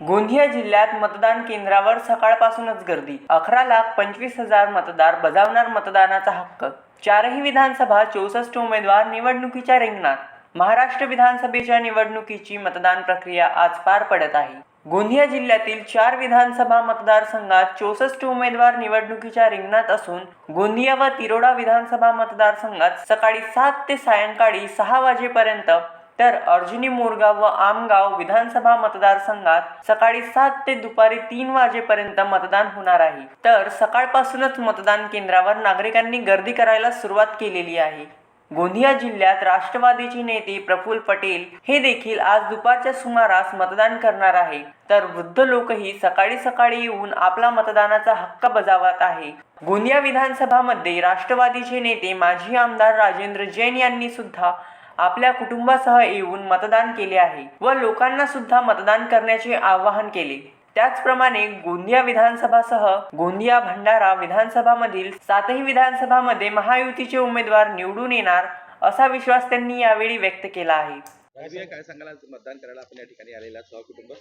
गोंदिया जिल्ह्यात मतदान केंद्रावर सकाळपासूनच गर्दी. अकरा लाख पंचवीस हजार मतदार बजावणार मतदानाचा हक्क. चारही विधानसभा चौसष्ट उमेदवार निवडणुकीच्या रिंगणात. महाराष्ट्र विधानसभेच्या निवडणुकीची मतदान प्रक्रिया आज पार पडत आहे. गोंदिया जिल्ह्यातील चार विधानसभा मतदारसंघात चौसष्ट उमेदवार निवडणुकीच्या रिंगणात असून गोंदिया व तिरोडा विधानसभा मतदारसंघात सकाळी सात ते सायंकाळी सहा वाजेपर्यंत तर अर्जुनी मोरगाव व आमगाव विधानसभा मतदारसंघात सकाळी सात ते दुपारी तीन वाजेपर्यंत मतदान होणार आहे. तर सकाळपासूनच मतदान केंद्रावर नागरिकांनी गर्दी करायला सुरुवात केलेली आहे. गोंदिया जिल्ह्यात राष्ट्रवादीचे नेते प्रफुल्ल पटेल हे देखील आज दुपारच्या सुमारास मतदान करणार आहे. तर वृद्ध लोकही सकाळी सकाळी येऊन आपला मतदानाचा हक्क बजावत आहे. गोंदिया विधानसभामध्ये राष्ट्रवादीचे नेते माजी आमदार राजेंद्र जैन यांनी सुद्धा आपल्या कुटुंबासह येऊन मतदान केले आहे व लोकांना सुद्धा मतदान करण्याचे आवाहन केले. त्याचप्रमाणे गोंदिया विधानसभासह गोंदिया भंडारा विधानसभामधील सातही विधानसभामध्ये महायुतीचे उमेदवार निवडून येणार असा विश्वास त्यांनी यावेळी व्यक्त केला आहे. काय काय सांगाल? आज मतदान करायला आपण या ठिकाणी आलेला सहकुटुंब.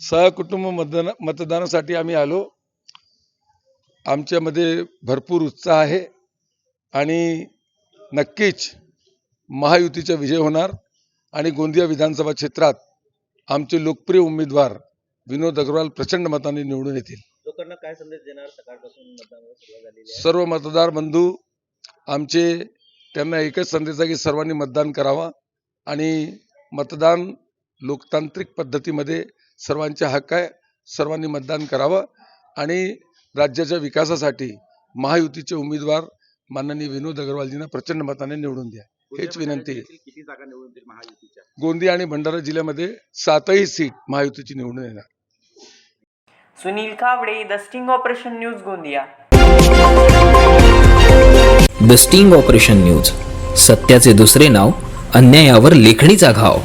सहकुटुंब मतदान मतदानासाठी आम्ही आलो. आमच्यामध्ये भरपूर उत्साह आहे आणि नक्कीच महायुतीचा विजय होणार आणि गोंदिया विधानसभा क्षेत्रात आमचे लोकप्रिय उमेदवार विनोद अग्रवाल प्रचंड मताने निवडून येतील. लोकांना काय संदेश देणार? सकाळपासून सर्व मतदार बंधू आमचे त्यांना एकच संदेश आहे की सर्वांनी मतदान करावा आणि मतदान लोकतांत्रिक पद्धतीमध्ये सर्वांचे हक्क आहे सर्वांनी मतदान करावं आणि राज्याच्या विकासासाठी महायुतीचे उमेदवार माननीय विनोद अग्रवालजींना प्रचंड मताने निवडून द्या. हेच विनंती किती जागा निवडून येतील महायुतीच्या? गोंदिया आणि भंडारा जिल्ह्यामध्ये सातही सीट महायुतीची निवडून येणार. Sunil Kawade the sting operation news Gondia. The sting operation news सत्याचे दुसरे नाव अन्यायावर लेखणीचा घाव.